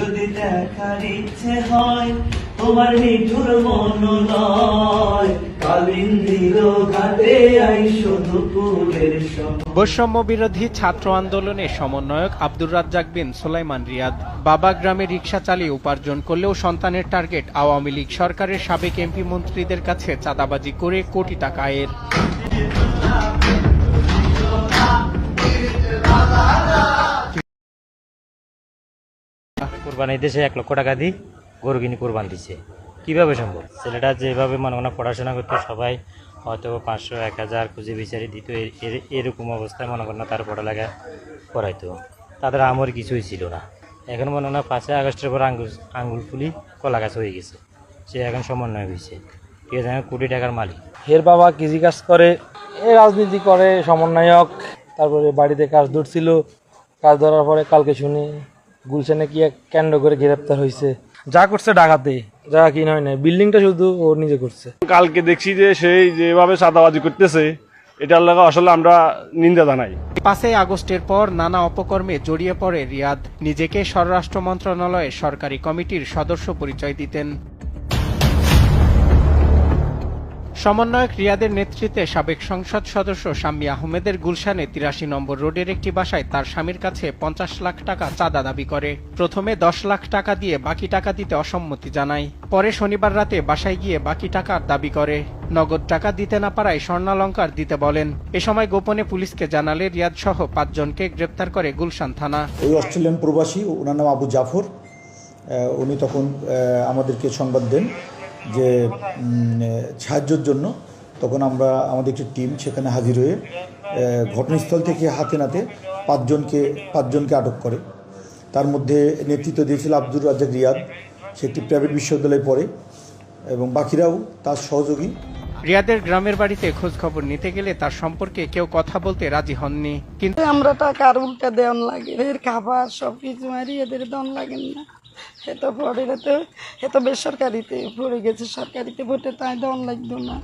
যদি দেখার ইচ্ছে হয়, তোমার মন দুপুরের সময় বৈষম্য বিরোধী ছাত্র আন্দোলনে সমন্বয়ক আব্দুর রাজ্জাক বিন সোলাইমান রিয়াদ বাবা গ্রামে রিক্সা চালিয়ে উপার্জন করলেও সন্তানের টার্গেট আওয়ামী লীগ সরকারের সাবেক এমপি মন্ত্রীদের কাছে চাঁদাবাজি করে কোটি টাকা আয়ের। কোরবানি দেশে এক লক্ষ টাকা দিই গরু কিনে কোরবান দিচ্ছে কীভাবে সম্ভব? ছেলেটা যেভাবে মনে মনে পড়াশোনা করতো, সবাই হয়তো পাঁচশো, এক হাজার খুঁজে বিচারি দিত এরকম অবস্থায় মনে করেন তার পড়ালেখা করাইতো। তাদের আমর কিছুই ছিল না। এখন মনে হয় পাঁচই আগস্টের পর আঙ্গুল আঙ্গুল ফুলি কলা গাছ হয়ে গেছে। সে এখন সমন্বয় হয়েছে। ঠিক আছে কোটি টাকার মালিক। এর বাবা কৃষি কাজ করে, এ রাজনীতি করে, সমন্বয়ক, তারপরে বাড়িতে কাজ ধরছিল। কাজ ধরার পরে কালকে শুনি গুলশানে কি এক কেন্দ্র করে গ্রেপ্তার হয়েছে যা করছে ডাকাতে। যা কি নয় না বিল্ডিংটা শুধু ও নিজে করছে। কালকে দেখছি যে সেই যেভাবে সাদাবাজি করতেছে এটার লাগা আসলে আমরা নিন্দা জানাই। পাঁচই আগস্টের পর নানা অপকর্মে জড়িয়ে পড়ে রিয়াদ। নিজেকে স্বরাষ্ট্র মন্ত্রণালয়ের সরকারি কমিটির সদস্য পরিচয় দিতেন। সমন্বয়ক রিয়াদের নেতৃত্বে সাবেক সংসদ সদস্য শাম্মী আহমেদের গুলশানে তিরাশি নম্বর রোডের একটি বাসায় তার স্বামীর কাছে পঞ্চাশ লাখ টাকা চাঁদা দাবি করে। প্রথমে দশ লাখ টাকা দিয়ে বাকি টাকা দিতে অসম্মতি জানায়। পরে শনিবার রাতে বাসায় গিয়ে বাকি টাকার দাবি করে। নগদ টাকা দিতে না পারায় স্বর্ণালঙ্কার দিতে বলেন। এ সময় গোপনে পুলিশকে জানালে রিয়াদ সহ পাঁচজনকে গ্রেপ্তার করে গুলশান থানা। ওই অস্ট্রেলিয়ান প্রবাসী, ওনার নাম আবু জাফর। উনি তখন আমাদেরকে সংবাদ দেন। যে সাহায্যের জন্য তখন আমরা আমাদের একটি টিম সেখানে হাজির হয়ে ঘটনাস্থল থেকে হাতে নাতে পাঁচজনকে পাঁচজনকে আটক করে। তার মধ্যে নেতৃত্ব দিয়েছিল আব্দুর রাজ্জাক রিয়াদ সে একটি প্রাইভেট বিশ্ববিদ্যালয়ে পড়ে এবং বাকিরাও তার সহযোগী। রিয়াদের গ্রামের বাড়িতে খোঁজ খবর নিতে গেলে তার সম্পর্কে কেউ কথা বলতে রাজি হননি কিন্তু আমরা টাকা আর উল্টা দেওয়ান লাগে এদের খাবার সব কিছু মারি এদের দন লাগেন না। এত পরে তো এত বেসরকারিতে পড়ে গেছে সরকারিতে ভোটে তাই দন লাগতো না।